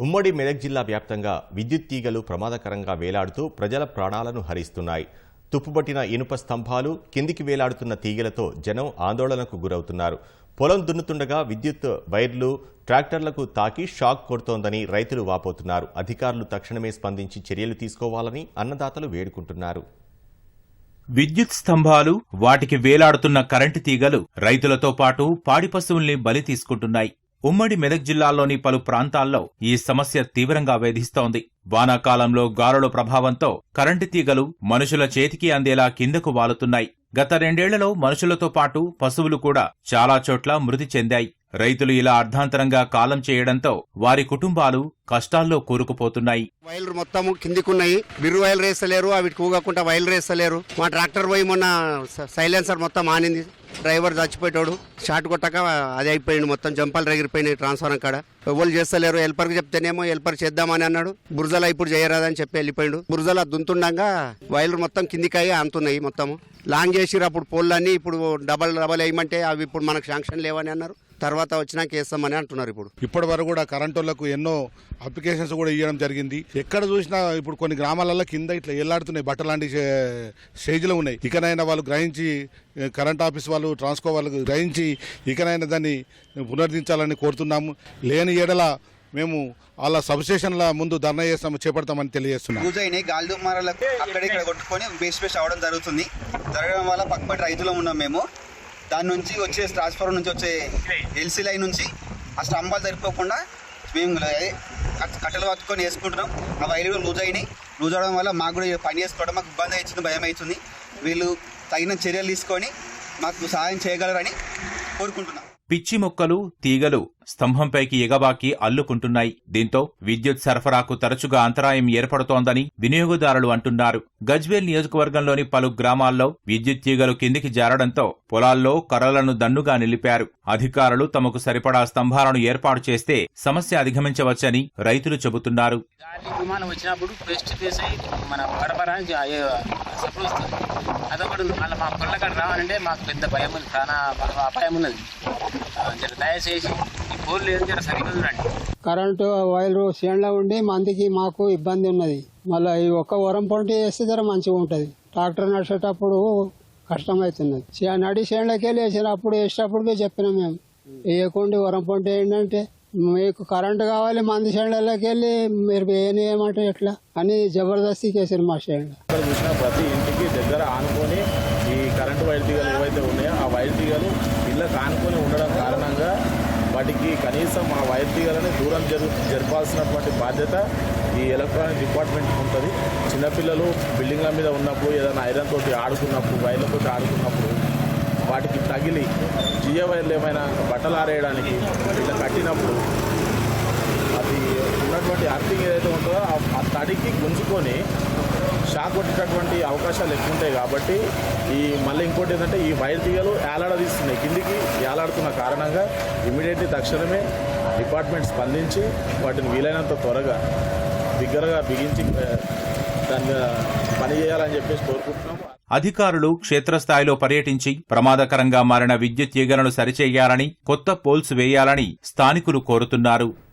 ఉమ్మడి మెదక్ జిల్లా వ్యాప్తంగా విద్యుత్ తీగలు ప్రమాదకరంగా వేలాడుతూ ప్రజల ప్రాణాలను హరిస్తున్నాయి. తుప్పుపట్టిన ఇనుప స్తంభాలు కిందికి వేలాడుతున్న తీగలతో జనం ఆందోళనకు గురవుతున్నారు. పొలం దున్నుతుండగా విద్యుత్ వైర్లు ట్రాక్టర్లకు తాకి షాక్ కొడుతోందని రైతులు వాపోతున్నారు. అధికారులు తక్షణమే స్పందించి చర్యలు తీసుకోవాలని అన్నదాతలు వేడుకుంటున్నారు. విద్యుత్ స్తంభాలు వాటికి వేలాడుతున్న కరెంటు తీగలు రైతులతో పాటు పాడి పశువుల్ని బలి తీసుకుంటున్నాయి. ఉమ్మడి మెదక్ జిల్లాలోని పలు ప్రాంతాల్లో ఈ సమస్య తీవ్రంగా వేధిస్తోంది. వానాకాలంలో గాలుల ప్రభావంతో కరెంటు తీగలు మనుషుల చేతికి అందేలా కిందకు వాలుతున్నాయి. గత రెండేళ్ళలో మనుషులతో పాటు పశువులు కూడా చాలా చోట్ల మృతి చెందాయి. రైతులు ఇలా అర్ధాంతరంగా కాలం చేయడంతో వారి కుటుంబాలు కష్టాల్లో కూరుకుపోతున్నాయి. వైర్లు మొత్తం కిందికున్నాయి. బిర్రు వైర్లు వేస్తలేరు అవి కూగకుండా వైర్లు వేస్తలేరు. మా ట్రాక్టర్ పోయి మొన్న సైలెన్సర్ మొత్తం ఆనింది. డ్రైవర్ చచ్చిపోయేటోడు షార్ట్ కొట్టక అది అయిపోయింది మొత్తం జంపాలు ఎగిరిపోయినాయి ట్రాన్స్ఫారం కాడ. ఎవరు చేస్తలేరు హెల్పర్కి చెప్తేనేమో హెల్పర్ చేద్దామని అన్నాడు. బురజల ఇప్పుడు చేయరాదని చెప్పి వెళ్ళిపోయాడు. బురజల దుంతుండగా వైర్లు మొత్తం కిందికాయ అంతున్నాయి మొత్తం లాంగ్ చేసిరు అప్పుడు పోల్లన్నీ ఇప్పుడు డబల్ డబల్ వేయమంటే అవి ఇప్పుడు మనకు శాంక్షన్ లేవని అన్నారు. తర్వాత వచ్చినాక వేస్తామని అంటున్నారు ఇప్పుడు. ఇప్పటి వరకు కూడా కరెంట్ వాళ్ళకు ఎన్నో అప్లికేషన్స్ కూడా ఇవ్వడం జరిగింది. ఎక్కడ చూసినా ఇప్పుడు కొన్ని గ్రామాలలో కింద ఇట్లా ఎల్లాడుతున్నాయి బట్టలాంటి స్టే- స్టేజ్లో ఉన్నాయి. ఇకనైనా వాళ్ళు గ్రహించి కరెంట్ ఆఫీస్ వాళ్ళు ట్రాన్స్కో వాళ్ళు గ్రహించి ఇకనైనా దాన్ని పునరుద్ధరించాలని కోరుతున్నాము. లేని ఏడల మేము వాళ్ళ సబ్స్టేషన్ల ముందు ధర్నా చేస్తాము చేపడతామని తెలియజేస్తున్నాం. యూజ్ అయినాయి. గాలి దుమారాలకు అక్కడ ఇక్కడ కొట్టుకొని బేస్ బేస్ అవడం జరుగుతుంది. జరగడం వల్ల పక్కపటి రైతులం ఉన్నాం మేము. దాని నుంచి వచ్చే ట్రాన్స్ఫార్మర్ నుంచి వచ్చే ఎల్సీ లైన్ నుంచి ఆ స్తంభాలు సరిపోకుండా మేము కట్టెలు పట్టుకొని వేసుకుంటున్నాం. ఆ వైర్లు కూడా లూజ్ అయినాయి. లూజ్ అవడం వల్ల మాకు కూడా పని చేసుకోవడం మాకు ఇబ్బంది అవుతుంది భయం అవుతుంది. వీళ్ళు తగిన చర్యలు తీసుకొని మాకు సహాయం చేయగలరని కోరుకుంటున్నాం. పిచ్చి మొక్కలు తీగలు స్తంభంపైకి ఎగబాకి అల్లుకుంటున్నాయి. దీంతో విద్యుత్ సరఫరాకు తరచుగా అంతరాయం ఏర్పడుతోందని వినియోగదారులు అంటున్నారు. గజ్వేల్ నియోజకవర్గంలోని పలు గ్రామాల్లో విద్యుత్ తీగలు కిందికి జారడంతో పొలాల్లో కర్రలను దన్నుగా నిలిపారు. అధికారులు తమకు సరిపడా స్తంభాలను ఏర్పాటు చేస్తే సమస్య అధిగమించవచ్చని రైతులు చెబుతున్నారు. విమానం వచ్చినప్పుడు ఫేస్ మన పరపరానికి సపోజ్ మళ్ళీ మా పొల్ల కాడ రావాలంటే మాకు పెద్ద భయం ఉంది. ప్రాణ అపాయం ఉన్నది. జర దయచేసి ఈ పోర్లు ఏం జర సరిగ్గా చూడండి. కరెంటు వైర్లు చేనులో ఉండి మందికి మాకు ఇబ్బంది ఉన్నది. మళ్ళీ ఈ ఒక్క వరం పంట వేస్తే జర మంచిగా ఉంటుంది. ట్రాక్టర్ నడిచేటప్పుడు కష్టమవుతున్నది. నడి చేనులోకి వెళ్ళి వేసినప్పుడు వేసేటప్పుడు చెప్పినాం మేము. వేయకుండా వరం పంట ఏంటంటే మీకు కరెంటు కావాలి మంది చేనులకి వెళ్ళి మీరు వేయనియమంటే ఎట్లా అని జబర్దస్తి చేశారు మా చేనులో చూసిన ప్రతి ఇంటికి దగ్గర ఆనుకొని ఈ కరెంటు వైర్ తీగలు ఏవైతే ఉన్నాయో ఆ వైర్ తీగలు ఇళ్ళకి ఆనుకొని ఉండడం కారణంగా వాటికి కనీసం ఆ వైర్ తీగలని దూరం జరు జరపాల్సినటువంటి బాధ్యత ఈ ఎలక్ట్రానిక్ డిపార్ట్మెంట్ ఉంటుంది. చిన్నపిల్లలు బిల్డింగ్ల మీద ఉన్నప్పుడు ఏదైనా ఐరన్ తోటి ఆడుకున్నప్పుడు వైర్లతో ఆడుకున్నప్పుడు వాటికి తగిలి జియో వైర్లు ఏమైనా బట్టలు ఆరేయడానికి ఇట్లా కట్టినప్పుడు అది ఉన్నటువంటి అర్థింగ్ ఏదైతే ఉంటుందో ఆ- తడికి గుంజుకొని షాక్ కొట్టేటటువంటి అవకాశాలు ఎక్కువ ఉంటాయి కాబట్టి ఈ మళ్ళీ ఇంకోటి ఏంటంటే ఈ వైర్ తీగలు ఏలాడదీస్తున్నాయి. కిందికి ఏలాడుతున్న కారణంగా ఇమీడియట్లీ తక్షణమే డిపార్ట్మెంట్ స్పందించి వాటిని వీలైనంత త్వరగా బిగ్గరగా బిగించి దాని మీద పని చేయాలని చెప్పేసి కోరుకుంటున్నాము. అధికారులు క్షేత్రస్థాయిలో పర్యటించి ప్రమాదకరంగా మారిన విద్యుత్ తీగలను సరిచేయాలని కొత్త పోల్స్ వేయాలని స్థానికులు కోరుతున్నారు.